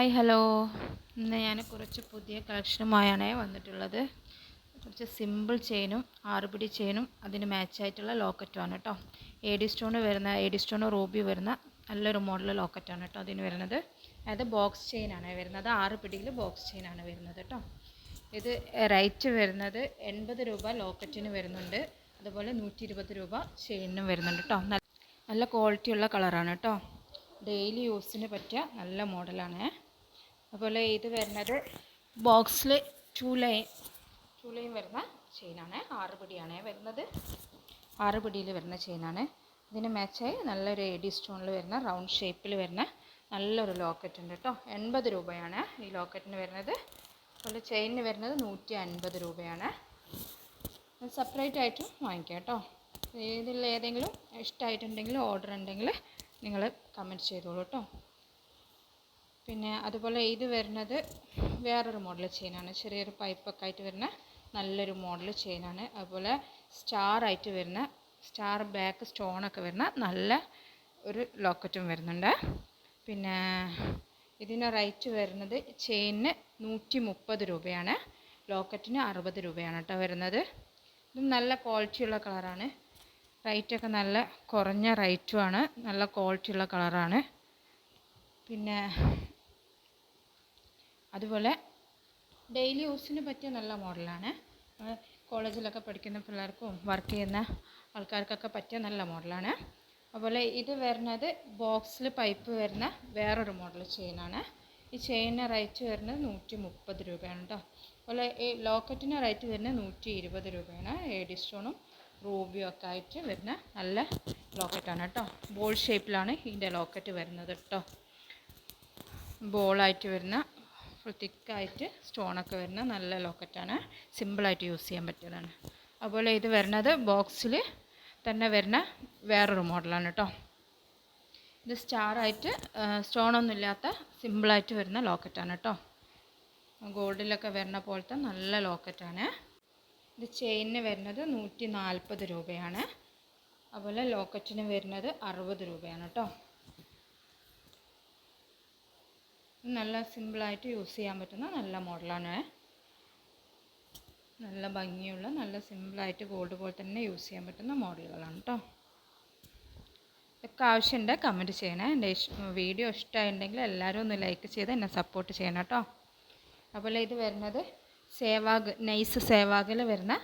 Hi hello. ഇന്ന് ഞാൻ കുറച്ച് പുതിയ കളക്ഷനുമായാണ് വന്നിട്ടുള്ളത്. കുറച്ച് സിമ്പിൾ ചെയിനും ആറുപിടി ചെയിനും അതിന് മാച്ചായിട്ടുള്ള ലോക്കറ്റുമാണ് കേട്ടോ. എ ഡി സ്റ്റോൺ വരുന്ന എ ഡി സ്റ്റോൺ റൂബി വരുന്ന നല്ലൊരു മോഡൽ ലോക്കറ്റാണ് കേട്ടോ അതിന് വരുന്നത്. അതായത് ബോക്സ് ചെയിനാണ് വരുന്നത്. ആറ് പിടിയിൽ ബോക്സ് ചെയിനാണ് വരുന്നത് കേട്ടോ. ഇത് റേറ്റ് വരുന്നത് എൺപത് രൂപ ലോക്കറ്റിന് വരുന്നുണ്ട്. അതുപോലെ നൂറ്റി ഇരുപത് രൂപ ചെയിനും വരുന്നുണ്ട് കേട്ടോ. നല്ല ക്വാളിറ്റിയുള്ള കളറാണ് കേട്ടോ. ഡെയിലി യൂസിന് പറ്റിയ നല്ല മോഡലാണ്. അതുപോലെ ഇത് വരുന്നത് ബോക്സിൽ ടൂ ലൈൻ ലൈൻ വരുന്ന ചെയിനാണ് ആറ് പിടിയാണ് വരുന്നത്. ആറ് പിടിയിൽ വരുന്ന ചെയിനാണ് ഇതിന് മാച്ചായി നല്ലൊരു എ ഡി സ്റ്റോണിൽ വരുന്ന റൗണ്ട് ഷേപ്പിൽ വരുന്ന നല്ലൊരു ലോക്കറ്റ് ഉണ്ട് കേട്ടോ എൺപത് രൂപയാണ് ഈ ലോക്കറ്റിന് വരുന്നത്. അതുപോലെ ചെയിനിന് വരുന്നത് നൂറ്റി അൻപത് രൂപയാണ് സെപ്പറേറ്റ് ആയിട്ടും വാങ്ങിക്കാം കേട്ടോ ഇതിൽ ഏതെങ്കിലും ഇഷ്ടമായിട്ടുണ്ടെങ്കിൽ ഓർഡർ ഉണ്ടെങ്കിൽ നിങ്ങൾ കമന്റ് ചെയ്തോളൂ കേട്ടോ പിന്നെ അതുപോലെ ഇത് വരുന്നത് വേറൊരു മോഡൽ ചെയിനാണ് ചെറിയൊരു പൈപ്പൊക്കെ ആയിട്ട് വരുന്ന നല്ലൊരു മോഡൽ ചെയിനാണ് അതുപോലെ സ്റ്റാർ ആയിട്ട് വരുന്ന സ്റ്റാർ ബാക്ക് സ്റ്റോണൊക്കെ വരുന്ന നല്ല ഒരു ലോക്കറ്റും വരുന്നുണ്ട്. പിന്നെ ഇതിന് റേറ്റ് വരുന്നത് ചെയിനിന് നൂറ്റി മുപ്പത് രൂപയാണ്. ലോക്കറ്റിന് അറുപത് രൂപയാണ് കേട്ടോ വരുന്നത്. ഇതും നല്ല ക്വാളിറ്റിയുള്ള കളറാണ് റേറ്റൊക്കെ നല്ല കുറഞ്ഞ റേറ്റുമാണ് നല്ല ക്വാളിറ്റിയുള്ള കളറാണ് പിന്നെ അതുപോലെ ഡെയിലി യൂസിന് പറ്റിയ നല്ല മോഡലാണ് കോളേജിലൊക്കെ പഠിക്കുന്ന പിള്ളേർക്കും വർക്ക് ചെയ്യുന്ന ആൾക്കാർക്കൊക്കെ പറ്റിയ നല്ല മോഡലാണ് അതുപോലെ ഇത് വരുന്നത് ബോക്സിൽ പൈപ്പ് വരുന്ന വേറൊരു മോഡൽ ചെയിനാണ് ഈ ചെയിനിന് റേറ്റ് വരുന്നത് നൂറ്റി മുപ്പത് രൂപയാണ് കേട്ടോ അതുപോലെ ഈ ലോക്കറ്റിന് റേറ്റ് വരുന്നത് നൂറ്റി ഇരുപത് രൂപയാണ് ഏഡി സ്റ്റോണും റൂബിയും ഒക്കെ ആയിട്ട് വരുന്ന നല്ല ലോക്കറ്റാണ് കേട്ടോ ബോൾ ഷേപ്പിലാണ് ഇതിന്റെ ലോക്കറ്റ് വരുന്നത് കേട്ടോ ബോളായിട്ട് വരുന്ന ഫുൾ തിക്കായിട്ട് സ്റ്റോണൊക്കെ വരുന്ന നല്ല ലോക്കറ്റാണ്. സിമ്പിളായിട്ട് യൂസ് ചെയ്യാൻ പറ്റിയതാണ്. അതുപോലെ ഇത് വരുന്നത് ബോക്സിൽ തന്നെ വരുന്ന വേറൊരു മോഡലാണ് കേട്ടോ. ഇത് സ്റ്റാറായിട്ട് സ്റ്റോണൊന്നും ഇല്ലാത്ത സിമ്പിളായിട്ട് വരുന്ന ലോക്കറ്റാണ് കേട്ടോ. ഗോൾഡിലൊക്കെ വരുന്ന പോലത്തെ നല്ല ലോക്കറ്റാണ്. ഇത് ചെയിനിന് വരുന്നത് നൂറ്റി നാൽപ്പത് രൂപയാണ്. അതുപോലെ ലോക്കറ്റിന് വരുന്നത് അറുപത് രൂപയാണ് കേട്ടോ. നല്ല സിമ്പിളായിട്ട് യൂസ് ചെയ്യാൻ പറ്റുന്ന നല്ല മോഡലാണ്. നല്ല ഭംഗിയുള്ള നല്ല സിമ്പിളായിട്ട് ഗോൾഡ് പോലെ തന്നെ യൂസ് ചെയ്യാൻ പറ്റുന്ന മോഡലുകളാണ് കേട്ടോ ഇതൊക്കെ ആവശ്യമുണ്ട് കമന്റ് ചെയ്യണേ. എന്റെ വീഡിയോ ഇഷ്ടമായിട്ടുണ്ടെങ്കിൽ എല്ലാവരും ഒന്ന് ലൈക്ക് ചെയ്ത് എന്നെ സപ്പോർട്ട് ചെയ്യണം കേട്ടോ അതുപോലെ ഇത് വരുന്നത് സേവാഗ് നൈസ് സേവാഗിൽ വരുന്ന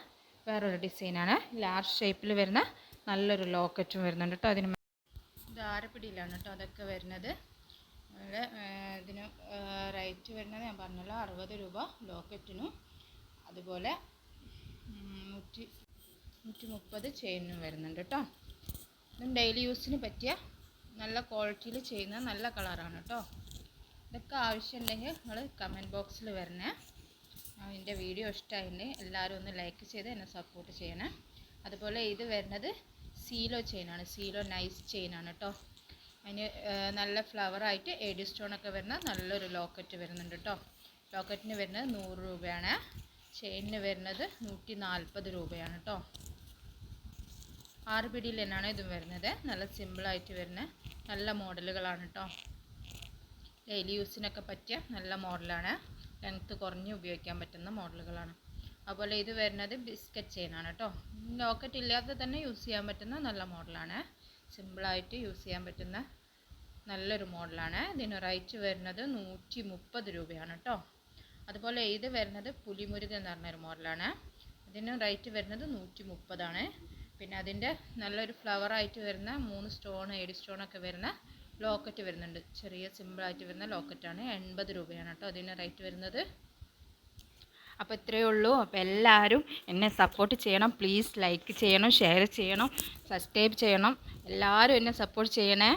വേറൊരു ഡിസൈനാണ്. ലാർജ് ഷേപ്പിൽ വരുന്ന നല്ലൊരു ലോക്കറ്റും വരുന്നുണ്ട് കേട്ടോ അതിന് ഇത് ആരപ്പിടിയിലാണ് കേട്ടോ അതൊക്കെ വരുന്നത്. അതുപോലെ ഇതിന് റേറ്റ് വരുന്നത് ഞാൻ പറഞ്ഞല്ലോ അറുപത് രൂപ ലോക്കറ്റിനും. അതുപോലെ നൂറ്റി നൂറ്റി മുപ്പത് ചെയിനും വരുന്നുണ്ട് കേട്ടോ. ഇതും ഡെയിലി യൂസിന് പറ്റിയ നല്ല ക്വാളിറ്റിയിൽ ചെയ്യുന്ന നല്ല കളറാണ് കേട്ടോ. ഇതൊക്കെ ആവശ്യമുണ്ടെങ്കിൽ നിങ്ങൾ കമന്റ് ബോക്സിൽ വരണേ. എന്റെ വീഡിയോ ഇഷ്ടമായിട്ടുണ്ടെങ്കിൽ എല്ലാവരും ഒന്ന് ലൈക്ക് ചെയ്ത് എന്നെ സപ്പോർട്ട് ചെയ്യണേ. അതുപോലെ ഇത് വരുന്നത് സീലോ ചെയിനാണ് സീലോ നൈസ് ചെയിനാണ് കേട്ടോ. അതിന് നല്ല ഫ്ലവറായിട്ട് എഡി സ്റ്റോണൊക്കെ വരുന്ന നല്ലൊരു ലോക്കറ്റ് വരുന്നുണ്ട് കേട്ടോ ലോക്കറ്റിന് വരുന്നത് നൂറ് രൂപയാണ്. ചെയിനിന് വരുന്നത് നൂറ്റി നാൽപ്പത് രൂപയാണ് കേട്ടോ ആറ് പിടിയിൽ തന്നെയാണ് ഇതും വരുന്നത്. നല്ല സിമ്പിളായിട്ട് വരുന്ന നല്ല മോഡലുകളാണ് കേട്ടോ ഡെയിലി യൂസിനൊക്കെ പറ്റിയ നല്ല മോഡലാണ്. ലെങ്ത്ത് കുറഞ്ഞ് ഉപയോഗിക്കാൻ പറ്റുന്ന മോഡലുകളാണ്. അതുപോലെ ഇത് വരുന്നത് ബിസ്ക്കറ്റ് ചെയിനാണ് കേട്ടോ ലോക്കറ്റ് ഇല്ലാതെ തന്നെ യൂസ് ചെയ്യാൻ പറ്റുന്ന നല്ല മോഡലാണ്. സിമ്പിളായിട്ട് യൂസ് ചെയ്യാൻ പറ്റുന്ന നല്ലൊരു മോഡലാണ്. ഇതിന് റേറ്റ് വരുന്നത് നൂറ്റി മുപ്പത് രൂപയാണ് കേട്ടോ. അതുപോലെ ഇത് വരുന്നത് പുലിമുരുക എന്ന് പറഞ്ഞൊരു മോഡലാണ്. ഇതിന് റേറ്റ് വരുന്നത് നൂറ്റി മുപ്പതാണ് പിന്നെ അതിന്റെ നല്ലൊരു ഫ്ലവറായിട്ട് വരുന്ന മൂന്ന് സ്റ്റോൺ ഏഴ് സ്റ്റോണൊക്കെ വരുന്ന ലോക്കറ്റ് വരുന്നുണ്ട്. ചെറിയ സിമ്പിളായിട്ട് വരുന്ന ലോക്കറ്റാണ്. എൺപത് രൂപയാണ് കേട്ടോ അതിന് റേറ്റ് വരുന്നത്. അപ്പോൾ ഇത്രയേ ഉള്ളൂ. അപ്പോൾ എല്ലാവരും എന്നെ സപ്പോർട്ട് ചെയ്യണം. പ്ലീസ് ലൈക്ക് ചെയ്യണം ഷെയർ ചെയ്യണം സബ്സ്ക്രൈബ് ചെയ്യണം. എല്ലാവരും എന്നെ സപ്പോർട്ട് ചെയ്യണേ.